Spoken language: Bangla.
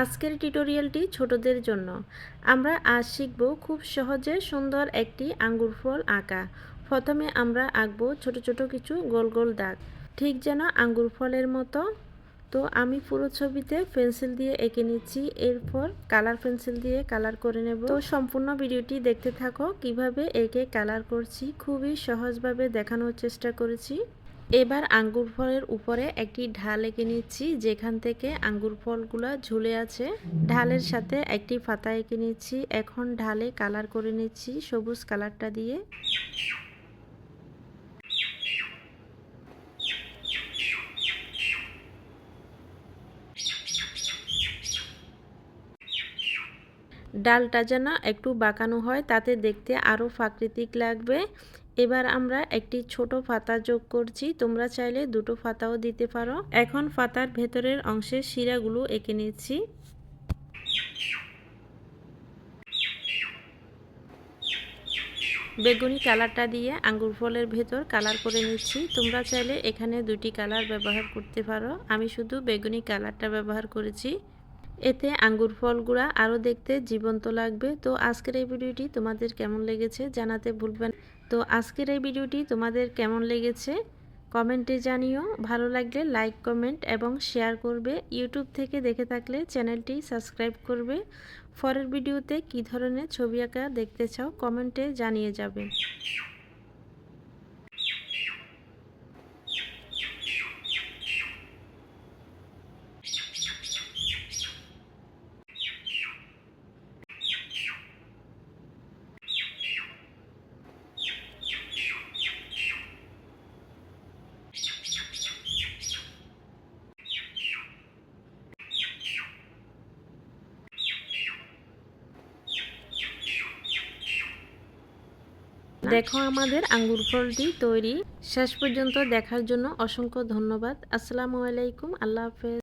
আজকের টিউটোরিয়ালটি ছোটদের জন্য। আমরা আজ শিখব খুব সহজে সুন্দর একটি আঙ্গুর ফল আঁকা। প্রথমে আমরা আঁকবো ছোট ছোট কিছু গোল গোল দাগ। ঠিক যেন আঙ্গুর ফলের মতো। তো আমি পুরো ছবিতে পেন্সিল দিয়ে এঁকে নিচ্ছি। এরপর কালার পেন্সিল দিয়ে কালার করে নেব। তো সম্পূর্ণ ভিডিওটি দেখতে থাকো। কীভাবে এঁকে কালার করছি, খুবই সহজভাবে দেখানোর চেষ্টা করেছি। এবার আঙ্গুর ফলের উপরে একটি ঢাল এঁকে নিচ্ছি, যেখান থেকে আঙ্গুর ফলগুলো ঝুলে আছে। ঢালের সাথে একটি ফাতা এঁকে নিচ্ছি। এখন ঢালে কালার করে নিচ্ছি, সবুজ কালারটা দিয়ে। ডালটা যেন একটু বাঁকানো হয়, তাতে দেখতে আরও প্রাকৃতিক লাগবে। এবার আমরা একটি ছোট পাতা যোগ করছি। তোমরা চাইলে দুটো পাতাও দিতে পারো। এখন পাতার ভেতরের অংশের শিরাগুলো এঁকে নিচ্ছি। বেগুনি কালারটা দিয়ে আঙ্গুর ফলের ভেতর কালার করে নিচ্ছি। তোমরা চাইলে এখানে দুটি কালার ব্যবহার করতে পারো। আমি শুধু বেগুনি কালারটা ব্যবহার করেছি। এতে আঙ্গুর ফলগুলা আরও দেখতে জীবন্ত লাগবে। তো আজকের এই ভিডিওটি তোমাদের কেমন লেগেছে জানাতে ভুলবেন তো আজকের এই ভিডিওটি তোমাদের কেমন লেগেছে কমেন্টে জানিও। ভালো লাগলে লাইক, কমেন্ট এবং শেয়ার করবে। ইউটিউব থেকে দেখে থাকলে চ্যানেলটি সাবস্ক্রাইব করবে। পরের ভিডিওতে কী ধরনের ছবি আঁকা দেখতে চাও কমেন্টে জানিয়ে যাবে। দেখো আমাদের আঙ্গুর ফলটি তৈরি। শেষ পর্যন্ত দেখার জন্য অসংখ্য ধন্যবাদ। আসসালামু আলাইকুম। আল্লাহ হাফেজ।